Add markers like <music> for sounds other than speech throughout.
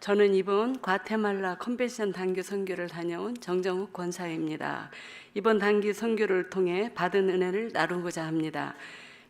저는 이번 과테말라 컨벤션 단기 선교를 다녀온 정정욱 권사입니다. 이번 단기 선교를 통해 받은 은혜를 나누고자 합니다.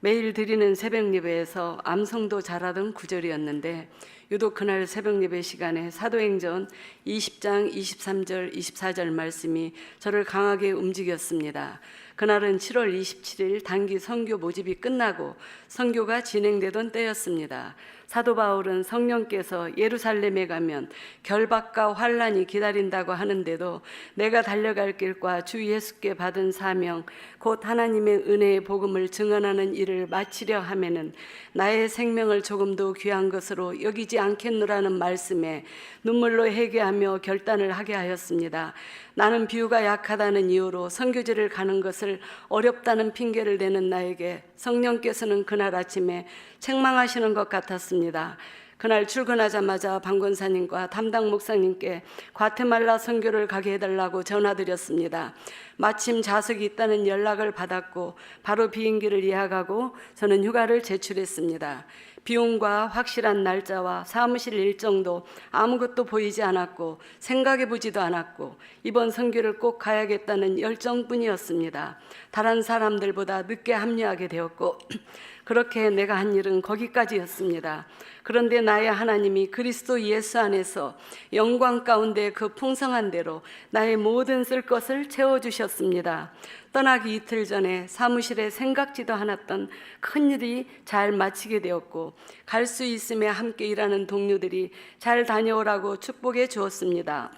매일 드리는 새벽 예배에서 암송도 잘하던 구절이었는데 유독 그날 새벽 예배 시간에 사도행전 20장 23절 24절 말씀이 저를 강하게 움직였습니다. 그날은 7월 27일 단기 선교 모집이 끝나고 선교가 진행되던 때였습니다. 사도 바울은 성령께서 예루살렘에 가면 결박과 환란이 기다린다고 하는데도 내가 달려갈 길과 주 예수께 받은 사명 곧 하나님의 은혜의 복음을 증언하는 일을 마치려 하면은 나의 생명을 조금도 귀한 것으로 여기지 않겠노라는 말씀에 눈물로 회개하며 결단을 하게 하였습니다. 나는 비유가 약하다는 이유로 선교지를 가는 것을 어렵다는 핑계를 대는 나에게 성령께서는 그날 아침에 책망하시는 것 같았습니다. 그날 출근하자마자 방권사님과 담당 목사님께 과테말라 선교를 가게 해달라고 전화드렸습니다. 마침 좌석이 있다는 연락을 받았고 바로 비행기를 예약하고 저는 휴가를 제출했습니다. 비용과 확실한 날짜와 사무실 일정도 아무것도 보이지 않았고 생각해 보지도 않았고 이번 선교를 꼭 가야겠다는 열정뿐이었습니다. 다른 사람들보다 늦게 합류하게 되었고 <clears throat> 그렇게 내가 한 일은 거기까지였습니다. 그런데 나의 하나님이 그리스도 예수 안에서 영광 가운데 그 풍성한 대로 나의 모든 쓸 것을 채워 주셨 습니다. 떠나기 이틀 전에 사무실에 생각지도 않았던 큰 일이 잘 마치게 되었고 갈 수 있음에 함께 일하는 동료들이 잘 다녀오라고 축복해 주었습니다.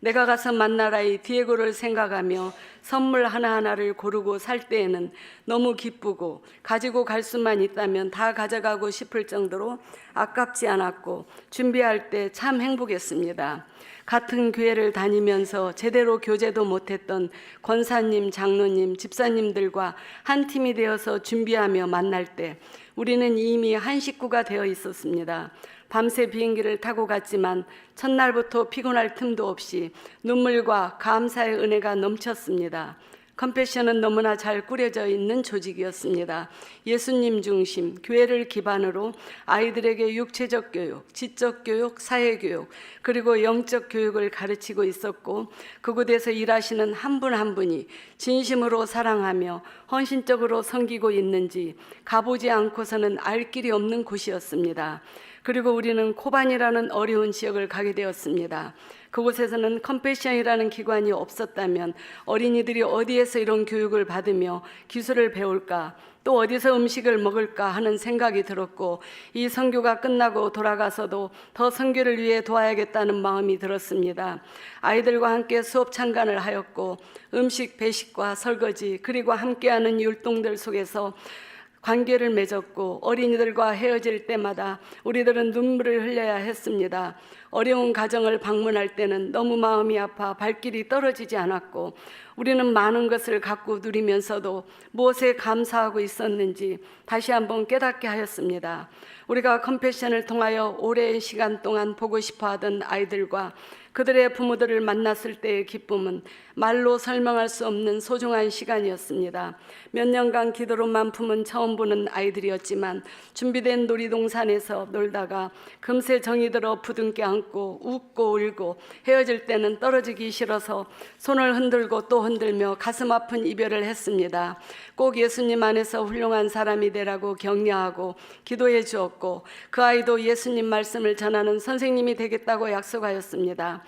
내가 가서 만나라의 디에고를 생각하며 선물 하나하나를 고르고 살 때에는 너무 기쁘고 가지고 갈 수만 있다면 다 가져가고 싶을 정도로 아깝지 않았고 준비할 때 참 행복했습니다. 같은 교회를 다니면서 제대로 교제도 못했던 권사님, 장로님, 집사님들과 한 팀이 되어서 준비하며 만날 때 우리는 이미 한 식구가 되어 있었습니다. 밤새 비행기를 타고 갔지만 첫날부터 피곤할 틈도 없이 눈물과 감사의 은혜가 넘쳤습니다. 컴패션은 너무나 잘 꾸려져 있는 조직이었습니다. 예수님 중심, 교회를 기반으로 아이들에게 육체적 교육, 지적 교육, 사회 교육, 그리고 영적 교육을 가르치고 있었고 그곳에서 일하시는 한 분한 분이 진심으로 사랑하며 헌신적으로 섬기고 있는지 가보지 않고서는 알 길이 없는 곳이었습니다. 그리고 우리는 코반이라는 어려운 지역을 가게 되었습니다. 그곳에서는 컴패션이라는 기관이 없었다면 어린이들이 어디에서 이런 교육을 받으며 기술을 배울까 또 어디서 음식을 먹을까 하는 생각이 들었고 이 선교가 끝나고 돌아가서도 더 선교를 위해 도와야겠다는 마음이 들었습니다. 아이들과 함께 수업 참관을 하였고 음식 배식과 설거지 그리고 함께하는 율동들 속에서 관계를 맺었고 어린이들과 헤어질 때마다 우리들은 눈물을 흘려야 했습니다. 어려운 가정을 방문할 때는 너무 마음이 아파 발길이 떨어지지 않았고 우리는 많은 것을 갖고 누리면서도 무엇에 감사하고 있었는지 다시 한번 깨닫게 하였습니다. 우리가 컴패션을 통하여 오랜 시간 동안 보고 싶어 하던 아이들과 그들의 부모들을 만났을 때의 기쁨은 말로 설명할 수 없는 소중한 시간이었습니다. 몇 년간 기도로만 품은 처음 보는 아이들이었지만 준비된 놀이동산에서 놀다가 금세 정이 들어 부둥켜 안고 웃고 울고 헤어질 때는 떨어지기 싫어서 손을 흔들고 또 흔들며 가슴 아픈 이별을 했습니다. 꼭 예수님 안에서 훌륭한 사람이 되라고 격려하고 기도해 주었고 그 아이도 예수님 말씀을 전하는 선생님이 되겠다고 약속하였습니다.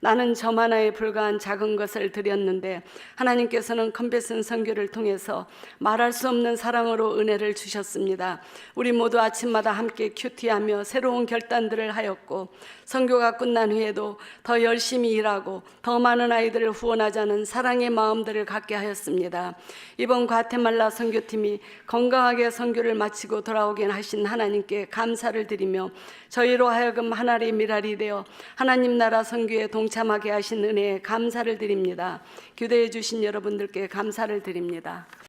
나는 점 하나에 불과한 작은 것을 드렸는데 하나님께서는 컨베슨 선교를 통해서 말할 수 없는 사랑으로 은혜를 주셨습니다. 우리 모두 아침마다 함께 큐티하며 새로운 결단들을 하였고 선교가 끝난 후에도 더 열심히 일하고 더 많은 아이들을 후원하자는 사랑의 마음들을 갖게 하였습니다. 이번 과테말라 선교팀이 건강하게 선교를 마치고 돌아오게 하신 하나님께 감사를 드리며 저희로 하여금 하나의 미랄이 되어 하나님 나라 선교에 동참하게 하신 은혜에 감사를 드립니다. 교대해 주신 여러분들께 감사를 드립니다.